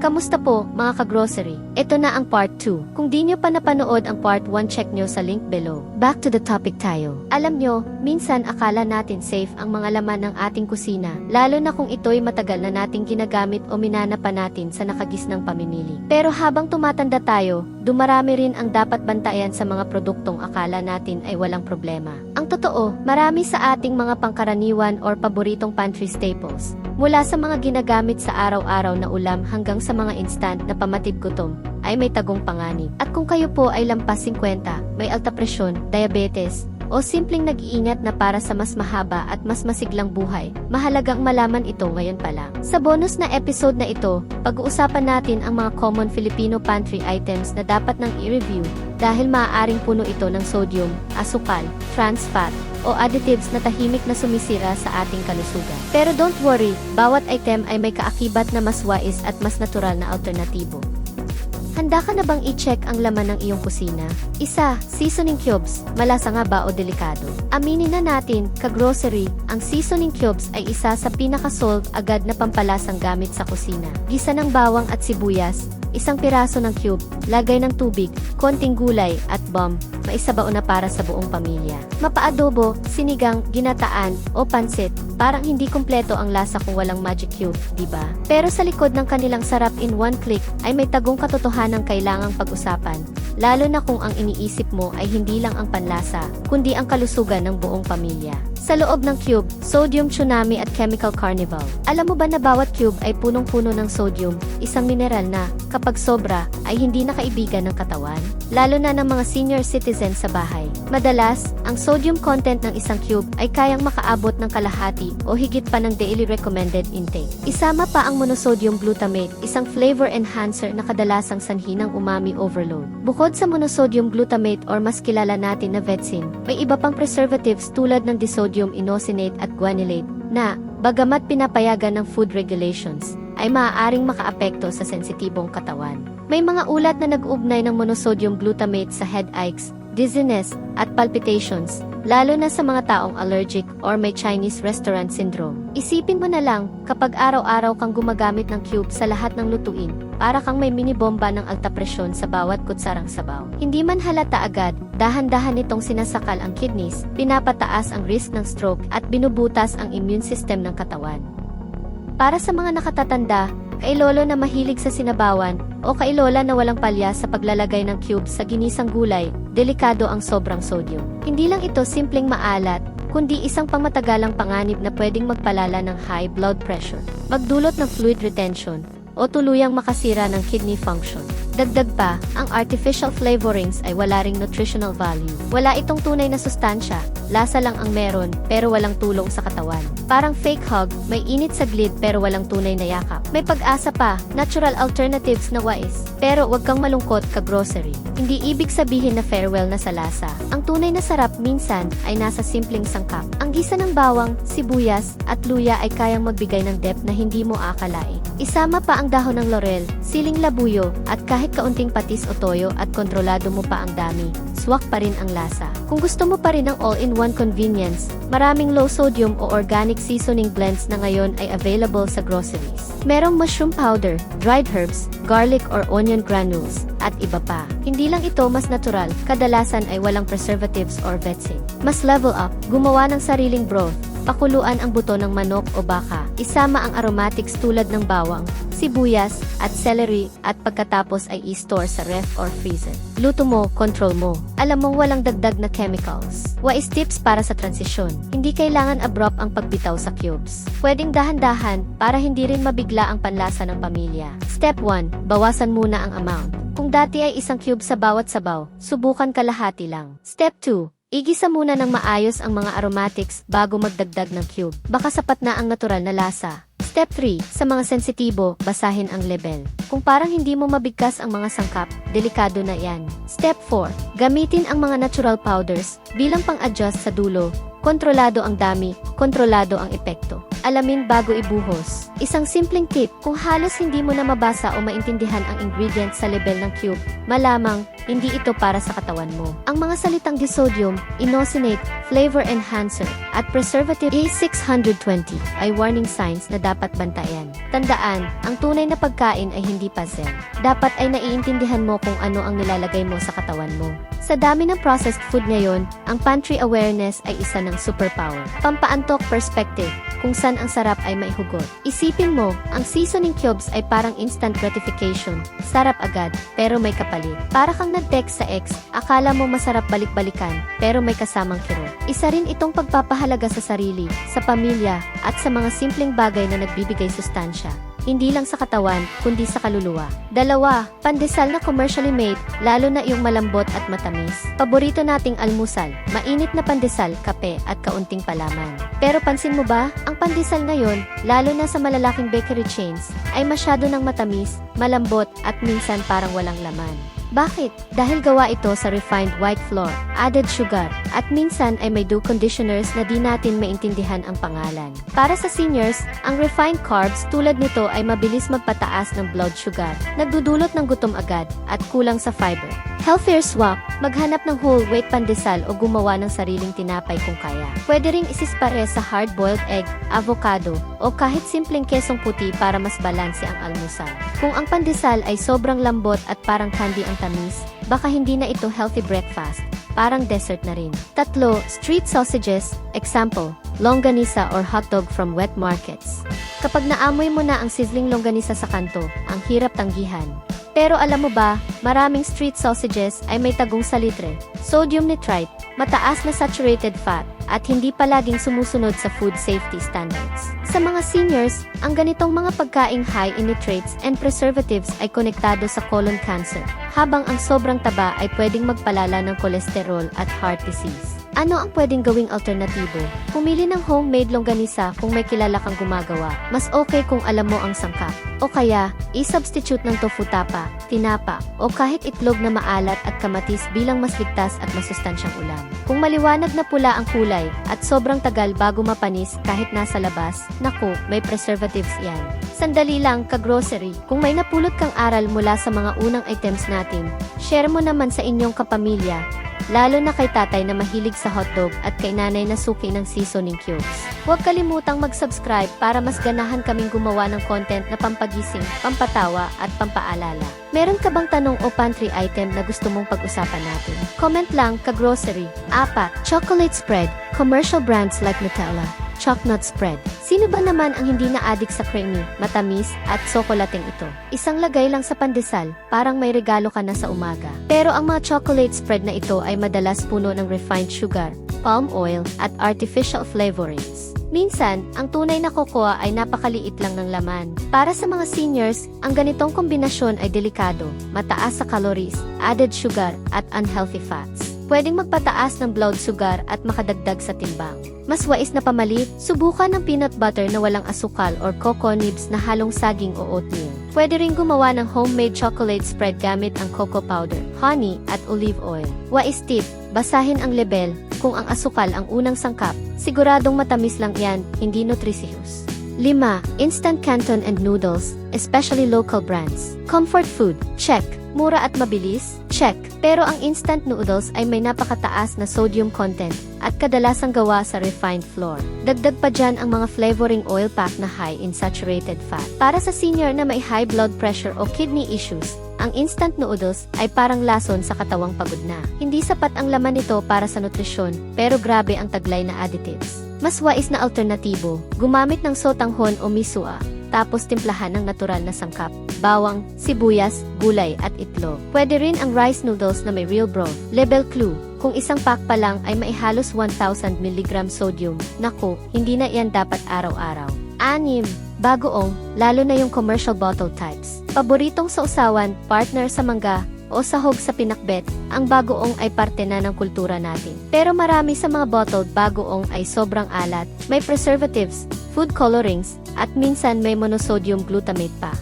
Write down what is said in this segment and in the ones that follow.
Kamusta po, mga ka-grocery? Ito na ang part 2. Kung di nyo pa napanood ang part 1, check nyo sa link below. Back to the topic tayo. Alam nyo, minsan akala natin safe ang mga laman ng ating kusina, lalo na kung ito'y matagal na nating ginagamit o minana pa natin sa nakagisnang pamimili. Pero habang tumatanda tayo, dumarami rin ang dapat bantayan sa mga produktong akala natin ay walang problema. Ang totoo, marami sa ating mga pangkaraniwan or paboritong pantry staples, mula sa mga ginagamit sa araw-araw na ulam hanggang sa mga instant na pamatid gutom, ay may tagong panganib. At kung kayo po ay lampas 50, may alta presyon, diabetes, o simpleng nag-iingat na para sa mas mahaba at mas masiglang buhay, mahalagang malaman ito ngayon pa lang. Sa bonus na episode na ito, pag-uusapan natin ang mga common Filipino pantry items na dapat nang i-review dahil maaaring puno ito ng sodium, asukal, trans fat, o additives na tahimik na sumisira sa ating kalusugan. Pero don't worry, bawat item ay may kaakibat na mas wais at mas natural na alternatibo. Handa ka na bang i-check ang laman ng iyong kusina? Isa, seasoning cubes. Malasa nga ba o delikado? Aminin na natin, ka-grocery, ang seasoning cubes ay isa sa pinaka-solve agad na pampalasang gamit sa kusina. Gisa ng bawang at sibuyas, isang piraso ng cube, lagay ng tubig, konting gulay, at bomb, maisabao na para sa buong pamilya. Mapaadobo, sinigang, ginataan, o pansit, parang hindi kumpleto ang lasa kung walang magic cube, di ba? Pero sa likod ng kanilang sarap in one click, ay may tagong katotohanan kailangang pag-usapan, lalo na kung ang iniisip mo ay hindi lang ang panlasa, kundi ang kalusugan ng buong pamilya. Sa loob ng cube, sodium tsunami at chemical carnival. Alam mo ba na bawat cube ay punong-puno ng sodium, isang mineral na, kapag sobra, ay hindi na kaibigan ng katawan? Lalo na ng mga senior citizens sa bahay. Madalas, ang sodium content ng isang cube ay kayang makaabot ng kalahati o higit pa ng daily recommended intake. Isama pa ang monosodium glutamate, isang flavor enhancer na kadalasang sanhi ng umami overload. Bukod sa monosodium glutamate or mas kilala natin na vetsin, may iba pang preservatives tulad ng disodium inosinate at guanylate na, bagamat pinapayagan ng food regulations, ay maaaring makaapekto sa sensitibong katawan. May mga ulat na nag-ugnay ng monosodium glutamate sa headaches, dizziness, at palpitations, lalo na sa mga taong allergic or may Chinese restaurant syndrome. Isipin mo na lang, kapag araw-araw kang gumagamit ng cube sa lahat ng lutuin, para kang may mini bomba ng alta presyon sa bawat kutsarang sabaw. Hindi man halata agad, dahan-dahan nitong sinasakal ang kidneys, pinapataas ang risk ng stroke at binubutas ang immune system ng katawan. Para sa mga nakatatanda, kailolo na mahilig sa sinabawan, o kailola na walang palya sa paglalagay ng cubes sa ginisang gulay, delikado ang sobrang sodium. Hindi lang ito simpleng maalat, kundi isang pangmatagalang panganib na pwedeng magpalala ng high blood pressure, magdulot ng fluid retention, o tuluyang makasira ng kidney function. Dagdag pa, ang artificial flavorings ay wala ring nutritional value. Wala itong tunay na sustansya, lasa lang ang meron, pero walang tulong sa katawan. Parang fake hug, may init sa glid pero walang tunay na yakap. May pag-asa pa, natural alternatives na wais. Pero wag kang malungkot ka grocery. Hindi ibig sabihin na farewell na sa lasa. Ang tunay na sarap minsan ay nasa simpleng sangkap. Ang gisa ng bawang, sibuyas, at luya ay kayang magbigay ng depth na hindi mo akalain. Isama pa ang dahon ng laurel, siling labuyo, at kahit kaunting patis o toyo at kontrolado mo pa ang dami, swak pa rin ang lasa. Kung gusto mo pa rin ang all-in-one convenience, maraming low sodium o organic seasoning blends na ngayon ay available sa groceries. Merong mushroom powder, dried herbs, garlic or onion granules, at iba pa. Hindi lang ito mas natural, kadalasan ay walang preservatives or vetsing. Mas level up, gumawa ng sariling broth, pakuluan ang buto ng manok o baka, isama ang aromatics tulad ng bawang, sibuyas, at celery, at pagkatapos ay i-store sa ref or freezer. Luto mo, control mo. Alam mong walang dagdag na chemicals. Wais tips para sa transisyon. Hindi kailangan abrupt ang pagbitaw sa cubes. Pwedeng dahan-dahan para hindi rin mabigla ang panlasa ng pamilya. Step 1. Bawasan muna ang amount. Kung dati ay isang cube sa bawat sabaw, subukan kalahati lang. Step 2. Igisa muna ng maayos ang mga aromatics bago magdagdag ng cube. Baka sapat na ang natural na lasa. Step 3. Sa mga sensitibo, basahin ang label. Kung parang hindi mo mabigkas ang mga sangkap, delikado na yan. Step 4. Gamitin ang mga natural powders bilang pang-adjust sa dulo. Kontrolado ang dami, kontrolado ang epekto. Alamin bago ibuhos. Isang simpleng tip, kung halos hindi mo na mabasa o maintindihan ang ingredients sa label ng cube, malamang hindi ito para sa katawan mo. Ang mga salitang disodium, inosinate, flavor enhancer, at preservative E620 ay warning signs na dapat bantayan. Tandaan, ang tunay na pagkain ay hindi puzzle. Dapat ay naiintindihan mo kung ano ang nilalagay mo sa katawan mo. Sa dami ng processed food ngayon, ang pantry awareness ay isa ng superpower. Pampaantok perspective, kung saan ang sarap ay maihugot. Isipin mo, ang seasoning cubes ay parang instant gratification. Sarap agad, pero may kapalit. Para kang nag-text sa ex, akala mo masarap balik-balikan, pero may kasamang kirot. Isa rin itong pagpapahalaga sa sarili, sa pamilya, at sa mga simpleng bagay na nagbibigay sustansya hindi lang sa katawan, kundi sa kaluluwa. Dalawa, pandesal na commercially made, lalo na yung malambot at matamis. Paborito nating almusal, mainit na pandesal, kape, at kaunting palaman. Pero pansin mo ba, ang pandesal ngayon, lalo na sa malalaking bakery chains, ay masyado ng matamis, malambot, at minsan parang walang laman. Bakit? Dahil gawa ito sa refined white flour, added sugar, at minsan ay may dew conditioners na di natin maintindihan ang pangalan. Para sa seniors, ang refined carbs tulad nito ay mabilis magpataas ng blood sugar, nagdudulot ng gutom agad, at kulang sa fiber. Healthier swap, maghanap ng whole wheat pandesal o gumawa ng sariling tinapay kung kaya. Pwede ring isispare sa hard-boiled egg, avocado, o kahit simpleng kesong puti para mas balanse ang almusal. Kung ang pandesal ay sobrang lambot at parang candy ang tamis, baka hindi na ito healthy breakfast, parang dessert na rin. Tatlo, street sausages, example, longganisa or hotdog from wet markets. Kapag naamoy mo na ang sizzling longganisa sa kanto, ang hirap tanggihan. Pero alam mo ba, maraming street sausages ay may tagong salitre, sodium nitrite, mataas na saturated fat, at hindi palaging sumusunod sa food safety standards. Sa mga seniors, ang ganitong mga pagkaing high in nitrates and preservatives ay konektado sa colon cancer, habang ang sobrang taba ay pwedeng magpalala ng kolesterol at heart disease. Ano ang pwedeng gawing alternatibo? Pumili ng homemade longganisa kung may kilala kang gumagawa. Mas okay kung alam mo ang sangkap. O kaya, i-substitute ng tofu tapa, tinapa, o kahit itlog na maalat at kamatis bilang mas ligtas at masustansyang ulam. Kung maliwanag na pula ang kulay at sobrang tagal bago mapanis kahit nasa labas, naku, may preservatives yan. Sandali lang, ka-grocery, kung may napulot kang aral mula sa mga unang items natin, share mo naman sa inyong kapamilya lalo na kay tatay na mahilig sa hotdog at kay nanay na suki ng seasoning cubes. Huwag kalimutang mag-subscribe para mas ganahan kaming gumawa ng content na pampagising, pampatawa at pampaalala. Meron ka bang tanong o pantry item na gusto mong pag-usapan natin? Comment lang ka-grocery. Apat, chocolate spread, commercial brands like Nutella, chocolate spread. Sino ba naman ang hindi na-addict sa creamy, matamis, at sokolating ito? Isang lagay lang sa pandesal, parang may regalo ka na sa umaga. Pero ang mga chocolate spread na ito ay madalas puno ng refined sugar, palm oil, at artificial flavorings. Minsan, ang tunay na kokoa ay napakaliit lang ng laman. Para sa mga seniors, ang ganitong kombinasyon ay delikado, mataas sa calories, added sugar, at unhealthy fats. Pwedeng magpataas ng blood sugar at makadagdag sa timbang. Mas wais na pamalit, subukan ng peanut butter na walang asukal or cocoa nibs na halong saging o oatmeal. Pwede rin gumawa ng homemade chocolate spread gamit ang cocoa powder, honey, at olive oil. Wais tip, basahin ang label, kung ang asukal ang unang sangkap, siguradong matamis lang yan, hindi nutritious. 5. Instant canton and noodles, especially local brands. Comfort food, check. Mura at mabilis, check. Pero ang instant noodles ay may napakataas na sodium content at kadalasang gawa sa refined flour. Dagdag pa dyan ang mga flavoring oil pack na high in saturated fat. Para sa senior na may high blood pressure o kidney issues, ang instant noodles ay parang lason sa katawang pagod na. Hindi sapat ang laman nito para sa nutrisyon, pero grabe ang taglay na additives. Mas wais na alternatibo, gumamit ng sotanghon o misua, tapos timplahan ng natural na sangkap, bawang, sibuyas, gulay at itlog. Pwede rin ang rice noodles na may real broth. Label clue, kung isang pack pa lang ay maihalos 1,000 mg sodium. Naku, hindi na yan dapat araw-araw. Anim, bagoong, lalo na yung commercial bottle types. Paboritong sa usawan, partner sa mangga, o sahog sa pinakbet, ang bagoong ay parte na ng kultura natin. Pero marami sa mga bottled bagoong ay sobrang alat, may preservatives, food colorings, at minsan may monosodium glutamate pa.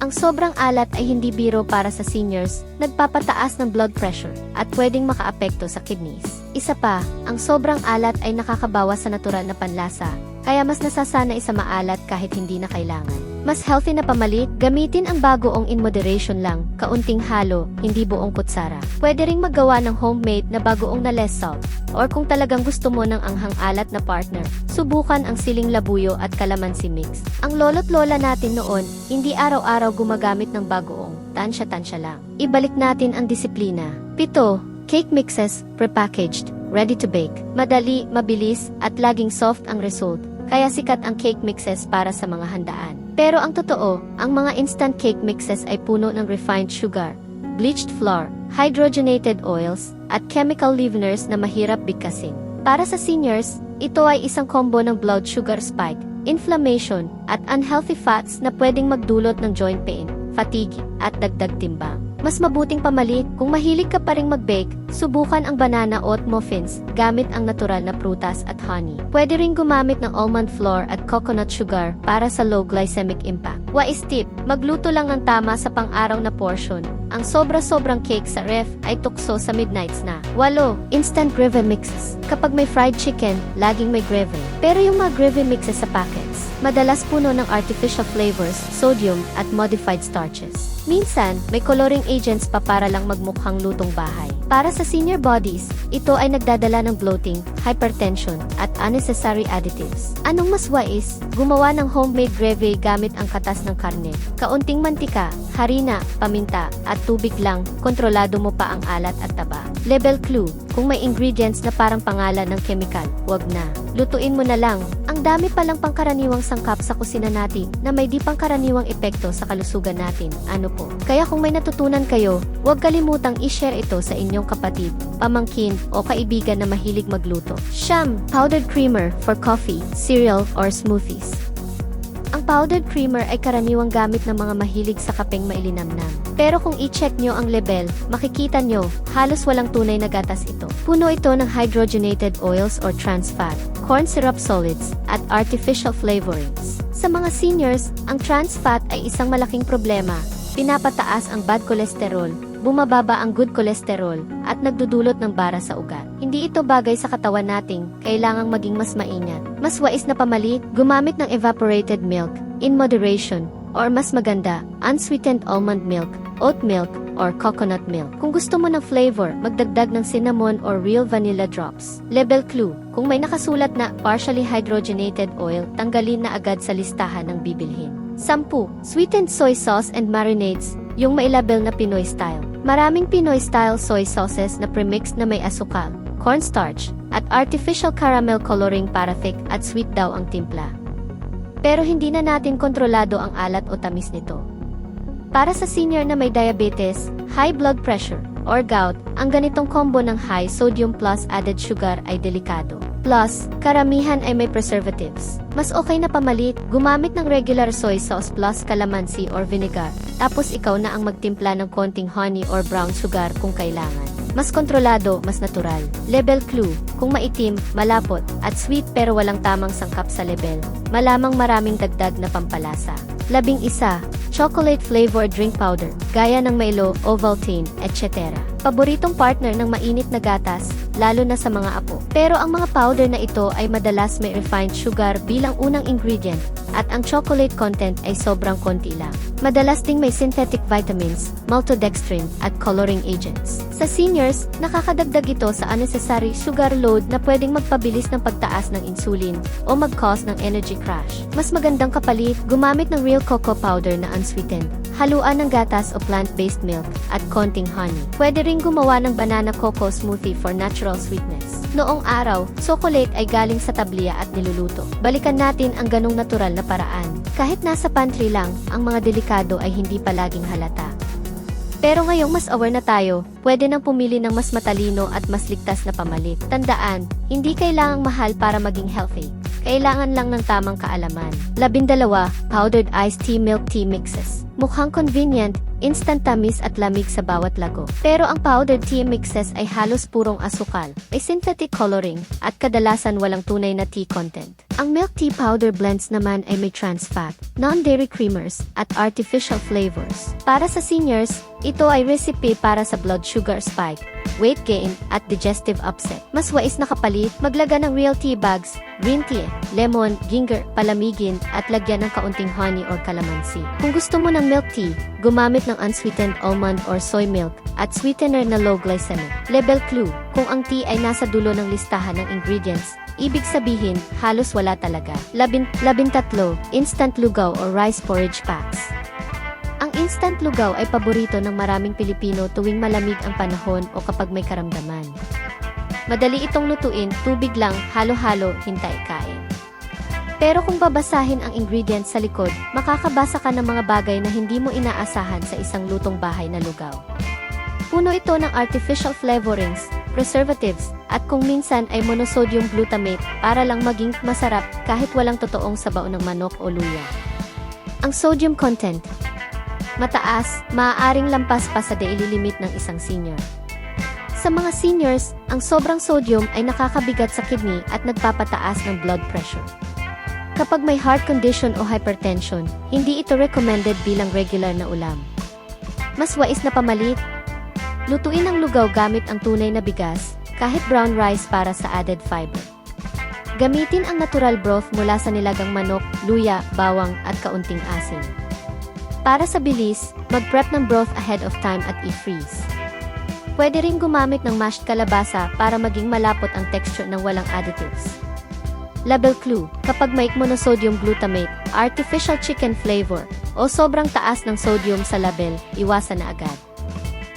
Ang sobrang alat ay hindi biro para sa seniors, nagpapataas ng blood pressure, at pwedeng makaapekto sa kidneys. Isa pa, ang sobrang alat ay nakakabawas sa natural na panlasa, kaya mas nasasanay sa maalat kahit hindi na kailangan. Mas healthy na pamalit, gamitin ang bagoong in moderation lang, kaunting halo, hindi buong kutsara. Pwede ring maggawa ng homemade na bagoong na less salt. Or kung talagang gusto mo ng anghang alat na partner, subukan ang siling labuyo at kalamansi mix. Ang lolo't lola natin noon, hindi araw-araw gumagamit ng bagoong, tansya-tansya lang. Ibalik natin ang disiplina. Pito, cake mixes, prepackaged, ready to bake. Madali, mabilis, at laging soft ang result. Kaya sikat ang cake mixes para sa mga handaan. Pero ang totoo, ang mga instant cake mixes ay puno ng refined sugar, bleached flour, hydrogenated oils, at chemical leaveners na mahirap bigkasin. Para sa seniors, ito ay isang combo ng blood sugar spike, inflammation, at unhealthy fats na pwedeng magdulot ng joint pain, fatigue, at dagdag timbang. Mas mabuting pamalit, kung mahilig ka pa ring mag-bake, subukan ang banana oat muffins gamit ang natural na prutas at honey. Pwede ring gumamit ng almond flour at coconut sugar para sa low glycemic impact. Wais tip, magluto lang ng tama sa pang-araw na portion. Ang sobra-sobrang cake sa ref ay tukso sa midnights na. Walo, instant gravy mixes. Kapag may fried chicken, laging may gravy. Pero yung mga gravy mixes sa packets, madalas puno ng artificial flavors, sodium, at modified starches. Minsan, may coloring agents pa para lang magmukhang lutong bahay. Para sa senior bodies, ito ay nagdadala ng bloating, hypertension, at unnecessary additives. Anong mas wais? Gumawa ng homemade gravy gamit ang katas ng karne. Kaunting mantika, harina, paminta, at tubig lang, kontrolado mo pa ang alat at taba. Level clue, kung may ingredients na parang pangalan ng chemical, wag na. Lutuin mo na lang. Ang dami palang pangkaraniwang sangkap sa kusina natin na may di pangkaraniwang epekto sa kalusugan natin. Ano po? Kaya kung may natutunan kayo, huwag kalimutang i-share ito sa inyong kapatid, pamangkin, o kaibigan na mahilig magluto. Siyam, powdered creamer for coffee, cereal, or smoothies. Ang powdered creamer ay karaniwang gamit ng mga mahilig sa kapeng mailinamnam. Pero kung i-check nyo ang label, makikita nyo, halos walang tunay na gatas ito. Puno ito ng hydrogenated oils or trans fat, corn syrup solids, at artificial flavorings. Sa mga seniors, ang trans fat ay isang malaking problema. Pinapataas ang bad cholesterol, bumababa ang good cholesterol, at nagdudulot ng bara sa ugat. Hindi ito bagay sa katawan nating, kailangang maging mas maingat. Mas wais na pamalit, gumamit ng evaporated milk, in moderation, or mas maganda, unsweetened almond milk, oat milk, or coconut milk. Kung gusto mo ng flavor, magdagdag ng cinnamon or real vanilla drops. Level clue, kung may nakasulat na partially hydrogenated oil, tanggalin na agad sa listahan ng bibilhin. 10. Sweetened soy sauce and marinades, yung mailabel na Pinoy style. Maraming Pinoy style soy sauces na premixed na may asukal, cornstarch, at artificial caramel coloring para thick at sweet daw ang timpla. Pero hindi na natin kontrolado ang alat o tamis nito. Para sa senior na may diabetes, high blood pressure, or gout, ang ganitong combo ng high sodium plus added sugar ay delikado. Plus, karamihan ay may preservatives. Mas okay na pamalit, gumamit ng regular soy sauce plus calamansi or vinegar. Tapos ikaw na ang magtimpla ng konting honey or brown sugar kung kailangan. Mas kontrolado, mas natural. Level clue, kung maitim, malapot, at sweet pero walang tamang sangkap sa level, malamang maraming dagdag na pampalasa. Labing isa, chocolate flavored drink powder, gaya ng Milo, Ovaltine, etc. Paboritong partner ng mainit na gatas, lalo na sa mga apo. Pero ang mga powder na ito ay madalas may refined sugar bilang unang ingredient, at ang chocolate content ay sobrang konti lang. Madalas ding may synthetic vitamins, maltodextrin, at coloring agents. Sa seniors, nakakadagdag ito sa unnecessary sugar load na pwedeng magpabilis ng pagtaas ng insulin o mag-cause ng energy crash. Mas magandang kapalit, gumamit ng real cocoa powder na unsweetened. Haluan ng gatas o plant-based milk at konting honey. Pwede ring gumawa ng banana cocoa smoothie for natural sweetness. Noong araw, chocolate ay galing sa tabliya at niluluto. Balikan natin ang ganong natural na paraan. Kahit nasa pantry lang, ang mga delikado ay hindi palaging halata. Pero ngayong mas aware na tayo, pwede nang pumili ng mas matalino at mas ligtas na pamalit. Tandaan, hindi kailangang mahal para maging healthy. Kailangan lang ng tamang kaalaman. Labindalawa, powdered iced tea milk tea mixes. Mukhang convenient, instant tamis at lamig sa bawat lago. Pero ang powdered tea mixes ay halos purong asukal, ay synthetic coloring, at kadalasan walang tunay na tea content. Ang milk tea powder blends naman ay may trans fat, non-dairy creamers, at artificial flavors. Para sa seniors, ito ay recipe para sa blood sugar spike, weight gain, at digestive upset. Mas wais na kapalit, maglaga ng real tea bags, green tea, lemon, ginger, palamigin, at lagyan ng kaunting honey or calamansi. Kung gusto mo ng milk tea, gumamit ng unsweetened almond or soy milk, at sweetener na low glycemic. Level clue, kung ang tea ay nasa dulo ng listahan ng ingredients, Ibig sabihin, halos wala talaga. Labin, labintatlo, instant lugaw or rice porridge packs. Ang instant lugaw ay paborito ng maraming Pilipino tuwing malamig ang panahon o kapag may karamdaman. Madali itong lutuin, tubig lang, halo-halo, hintay kain. Pero kung babasahin ang ingredients sa likod, makakabasa ka ng mga bagay na hindi mo inaasahan sa isang lutong bahay na lugaw. Puno ito ng artificial flavorings, preservatives, at kung minsan ay monosodium glutamate para lang maging masarap kahit walang totoong sabaw ng manok o luya. Ang sodium content Mataas, maaaring lampas pa sa daily limit ng isang senior. Sa mga seniors, ang sobrang sodium ay nakakabigat sa kidney at nagpapataas ng blood pressure. Kapag may heart condition o hypertension, hindi ito recommended bilang regular na ulam. Mas wais na pamalit, lutuin ang lugaw gamit ang tunay na bigas, kahit brown rice para sa added fiber. Gamitin ang natural broth mula sa nilagang manok, luya, bawang at kaunting asin. Para sa bilis, mag-prep ng broth ahead of time at i-freeze. Pwede rin gumamit ng mashed kalabasa para maging malapot ang texture ng walang additives. Label clue, kapag may monosodium glutamate, artificial chicken flavor, o sobrang taas ng sodium sa label, iwasan na agad.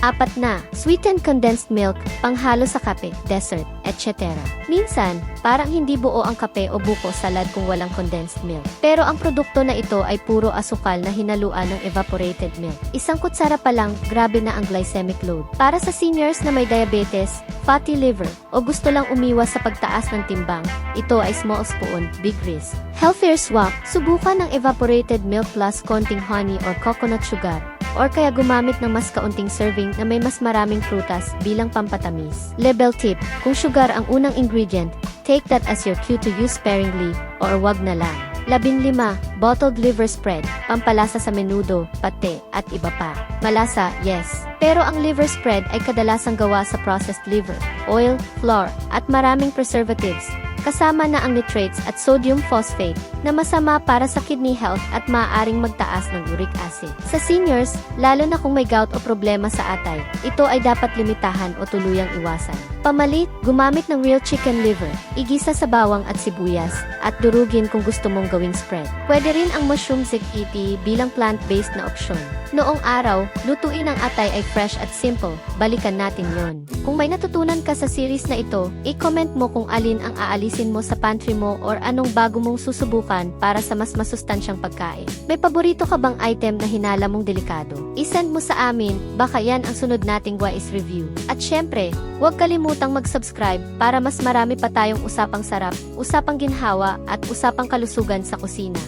Apat na, sweetened condensed milk, panghalo sa kape, dessert, etc. Minsan, parang hindi buo ang kape o buko salad kung walang condensed milk. Pero ang produkto na ito ay puro asukal na hinaluan ng evaporated milk. Isang kutsara pa lang, grabe na ang glycemic load. Para sa seniors na may diabetes, fatty liver, o gusto lang umiwas sa pagtaas ng timbang, ito ay small spoon, big risk. Healthier swap, subukan ng evaporated milk plus konting honey or coconut sugar or kaya gumamit ng mas kaunting serving na may mas maraming prutas bilang pampatamis. Label tip, kung sugar ang unang ingredient, take that as your cue to use sparingly or wag na lang. Labin lima, bottled liver spread, pampalasa sa menudo, pate, at iba pa. Malasa, yes. Pero ang liver spread ay kadalasang gawa sa processed liver, oil, flour, at maraming preservatives, kasama na ang nitrates at sodium phosphate na masama para sa kidney health at maaaring magtaas ng uric acid. Sa seniors, lalo na kung may gout o problema sa atay, ito ay dapat limitahan o tuluyang iwasan. Pamalit, gumamit ng real chicken liver, igisa sa bawang at sibuyas, at durugin kung gusto mong gawing spread. Pwede rin ang mushroom ziti bilang plant-based na opsyon. Noong araw, lutuin ang atay ay fresh at simple, balikan natin yon. Kung may natutunan ka sa series na ito, i-comment mo kung alin ang aalisin mo sa pantry mo or anong bago mong susubukan para sa mas masustansyang pagkain. May paborito ka bang item na hinala mong delikado? I-send mo sa amin, baka yan ang sunod nating Wais Review. At syempre, huwag kalimutang mag-subscribe para mas marami pa tayong usapang sarap, usapang ginhawa at usapang kalusugan sa kusina.